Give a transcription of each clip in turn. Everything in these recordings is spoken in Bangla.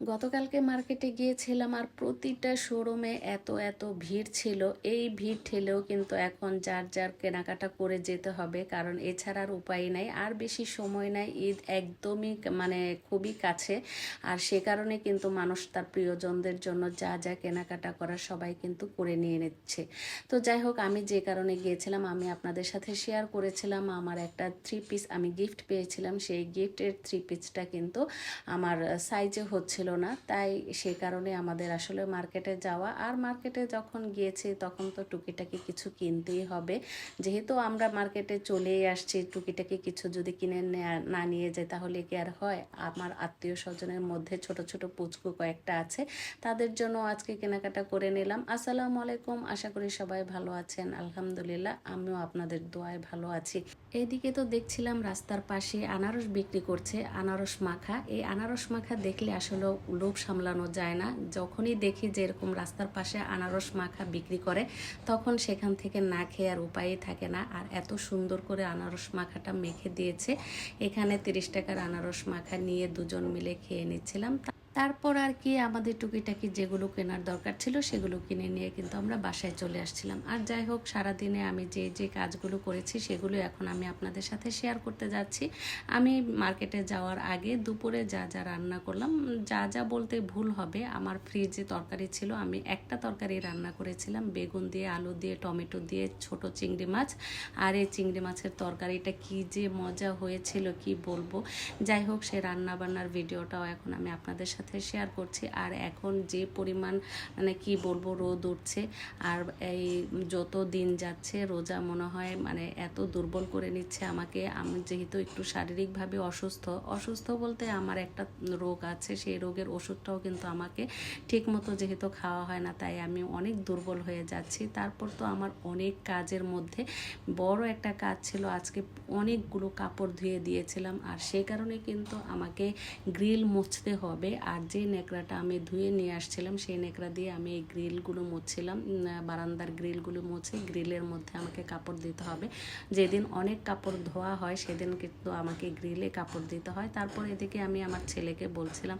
গতকালকে মার্কেটে গিয়েছিলাম আর প্রতিটা শোরুমে এত এত ভিড় ছিল। এই ভিড় ঠেলেও কিন্তু এখন যার যার কেনাকাটা করে যেতে হবে, কারণ এছাড়া আর উপায় নাই। আর বেশি সময় নাই, ঈদ একদমই মানে খুবই কাছে। আর সে কারণে কিন্তু মানুষ তার প্রিয়জনদের জন্য যা যা কেনাকাটা করা সবাই কিন্তু করে নিয়ে নিচ্ছে। তো যাই হোক, আমি যে কারণে গিয়েছিলাম, আমি আপনাদের সাথে শেয়ার করেছিলাম। আমার একটা থ্রি পিস আমি গিফট পেয়েছিলাম। সেই গিফটের থ্রি পিসটা কিন্তু আমার সাইজে হচ্ছিল না, তাই সে কারণে আমাদের আসলে মার্কেটে যাওয়া। আর মার্কেটে যখন গিয়েছি, তখন তো টুকিটাকি কিছু কিনতেই হবে। যেহেতু আমরা মার্কেটে চলেই আসছি, টুকিটাকি কিছু যদি কিনে না নিয়ে যাই, তাহলে কি আর হয়? আমার আত্মীয় স্বজনের মধ্যে ছোট ছোট পুচকু কয়েকটা আছে, তাদের জন্য আজকে কেনাকাটা করে নিলাম। আসসালামু আলাইকুম, আশা করি সবাই ভালো আছেন। আলহামদুলিল্লাহ, আমিও আপনাদের দোয়ায় ভালো আছি। এইদিকে তো দেখছিলাম রাস্তার পাশে আনারস বিক্রি করছে, আনারস মাখা। এই আনারস মাখা দেখলে আসলে লোভ সামলানো যায় না। যখনই দেখি যে এরকম রাস্তার পাশে আনারস মাখা বিক্রি করে, তখন সেখান থেকে না খেয়ে আর উপায়ই থাকে না। আর এত সুন্দর করে আনারস মাখাটা মেখে দিয়েছে। এখানে তিরিশ টাকার আনারস মাখা নিয়ে দুজন মিলে খেয়ে নিচ্ছিলাম। তারপর আর কি আমাদের টুকিটাকি যেগুলো কেনার দরকার ছিল সেগুলো কিনে নিয়ে কিন্তু আমরা বাসায় চলে আসছিলাম। আর যাই হোক, সারাদিনে আমি যে যে কাজগুলো করেছি সেগুলো এখন আমি আপনাদের সাথে শেয়ার করতে যাচ্ছি। আমি মার্কেটে যাওয়ার আগে দুপুরে যা যা রান্না করলাম, যা যা বলতে ভুল হবে, আমার ফ্রিজে তরকারি ছিল, আমি একটা তরকারি রান্না করেছিলাম, বেগুন দিয়ে, আলু দিয়ে, টমেটো দিয়ে, ছোট চিংড়ি মাছ। আর এই চিংড়ি মাছের তরকারিটা কি যে মজা হয়েছিল, কি বলব? যাই হোক, সে রান্না বান্নার ভিডিওটাও এখন আমি আপনাদের সাথে শেয়ার করছি। আর এখন যে পরিমাণ মানে কি বলব, রোদ উঠছে, আর এই যত দিন যাচ্ছে, রোজা মনে হয় মানে এত দুর্বল করে নিচ্ছে আমাকে। আমি যেহেতু একটু শারীরিকভাবে অসুস্থ অসুস্থ বলতে আমার একটা রোগ আছে, সেই রোগের ওষুধটাও কিন্তু আমাকে ঠিক মতো যেহেতু খাওয়া হয় না, তাই আমি অনেক দুর্বল হয়ে যাচ্ছি। তারপর তো আমার অনেক কাজের মধ্যে বড় একটা কাজ ছিল, আজকে অনেকগুলো কাপড় ধুয়ে দিয়েছিলাম। আর সেই কারণে কিন্তু আমাকে গ্রিল মুছতে হবে। আর যে নেকড়াটা আমি ধুয়ে নিয়ে আসছিলাম, সেই নেকড়া দিয়ে আমি এই গ্রিলগুলো মুছছিলাম। বারান্দার গ্রিলগুলো মুছে গ্রিলের মধ্যে আমাকে কাপড় দিতে হবে। যেদিন অনেক কাপড় ধোয়া হয়, সেদিন কিন্তু আমাকে গ্রিলে কাপড় দিতে হয়। তারপর এদিকে আমি আমার ছেলেকে বলছিলাম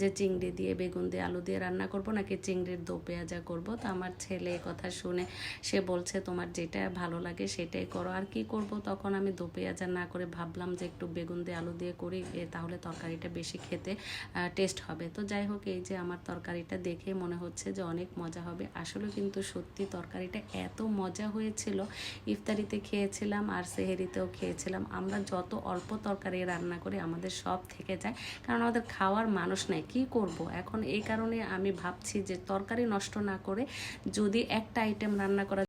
যে, চিংড়ি দিয়ে, বেগুন দিয়ে, আলু দিয়ে রান্না করব, নাকি চিংড়ির দো পেঁয়াজা করব? তো আমার ছেলে কথা শুনে সে বলছে, তোমার যেটা ভালো লাগে সেটাই করো। আর কি করব? তখন আমি দো পেঁয়াজা না করে ভাবলাম যে, একটু বেগুন দিয়ে, আলু দিয়ে করি তাহলে তরকারিটা বেশি খেতে টেস্ট হবে। তো যাই হোক, এই যে আমার তরকারিটা দেখে মনে হচ্ছে যে অনেক মজা হবে। আসলে কিন্তু সত্যি তরকারিটা এত মজা হয়েছিল। ইফতারিতে খেয়েছিলাম আর সেহেরিতেও খেয়েছিলাম। আমরা যত অল্প তরকারি রান্না করি, আমাদের সব থেকে যায়। কারণ আমাদের খাওয়ার মানুষ নাই। কি করব? এখন এই কারণে আমি ভাবছি যে তরকারি নষ্ট না করে যদি একটা আইটেম রান্না করা